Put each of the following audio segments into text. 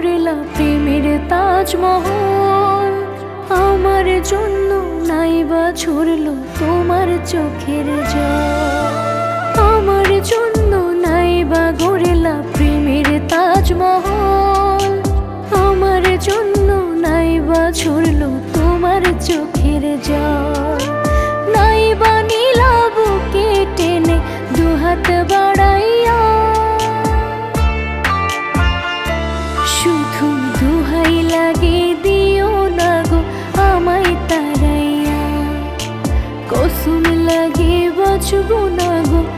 প্রেমের তাজমহল। আমার জন্য নাইবা ছড়লো তোমার চোখের জল। আমার জন্য নাইবা গড়লা প্রেমের তাজমহল। আমার জন্য নাইবা ছড়লো তোমার চোখের জল। কসুম লাগে বাঁচব না গো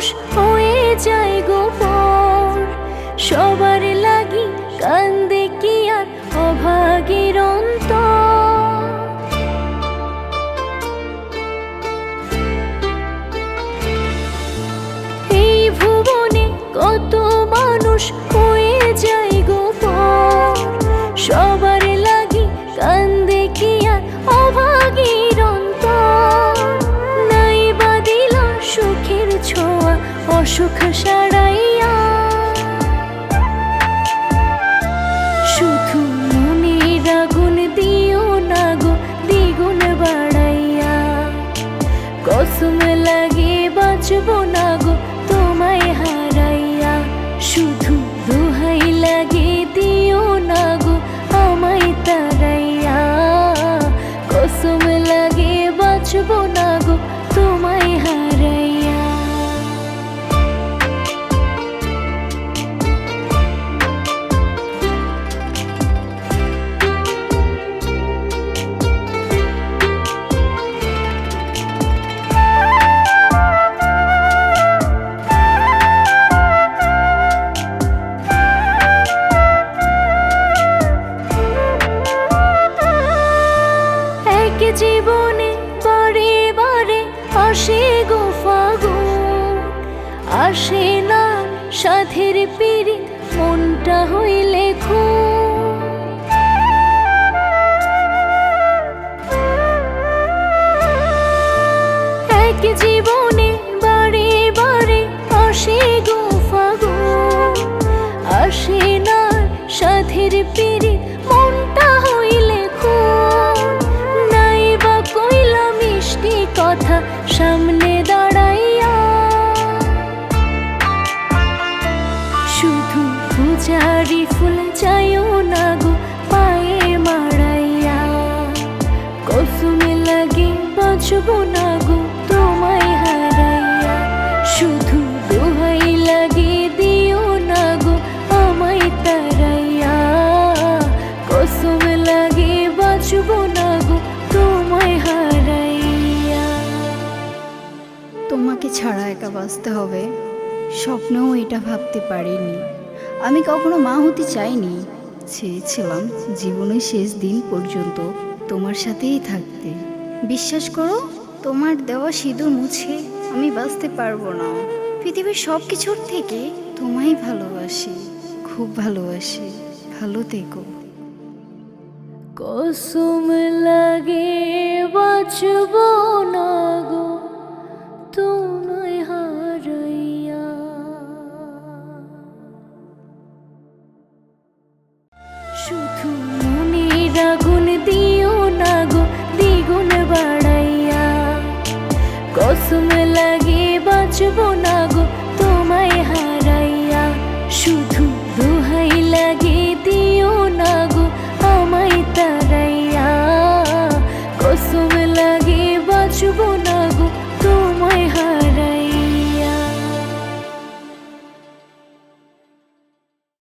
মানুষ হয়ে যায় গোপন। সবার অসুখ সারাইয়া। শুধু মনের আগুন দিও না গো, দ্বিগুণ বাড়াইয়া। কসম লাগে বাঁচব না গো, তোমায় হারাইয়া। শুধু জীবনে, বারে বারে আসে গো ফাগুন। আসে না সাথের পিড়ি মনটা হইলে খুন। এক জীবনে, বারে বারে আসে গো ফাগুন। আসে না সাধের পিড়ি শুধু পূজারি ফুল চাইও না গো, পায়ে মারাইয়া কসুমে লাগে বাঁচবো না গো, তোমায় হারাইয়া। শুধু দোহাই লাগে দিও না গো, আমায় তারাইয়া। কসম লাগে বাঁচবো না গো, তোমায় হারাইয়া। তোমাকে ছাড়া একা বাঁচতে হবে। স্বপ্নেও এটা ভাবতে পারিনি। আমি কখনো মা হতে চাইনি। চেয়েছিলাম জীবনের শেষ দিন পর্যন্ত তোমার সাথেই থাকতে। বিশ্বাস করো, তোমার দেওয়া সিঁদুর মুছে আমি বাঁচতে পারব না। পৃথিবীর সব কিছুর থেকে তোমায় ভালোবাসি, খুব ভালোবাসি। ভালো থেকো। কসম লাগে বাঁচবো শুধু মনের আগুন দিও না গো দ্বিগুণ বাড়াইয়া। কসম লাগে বাঁচবো না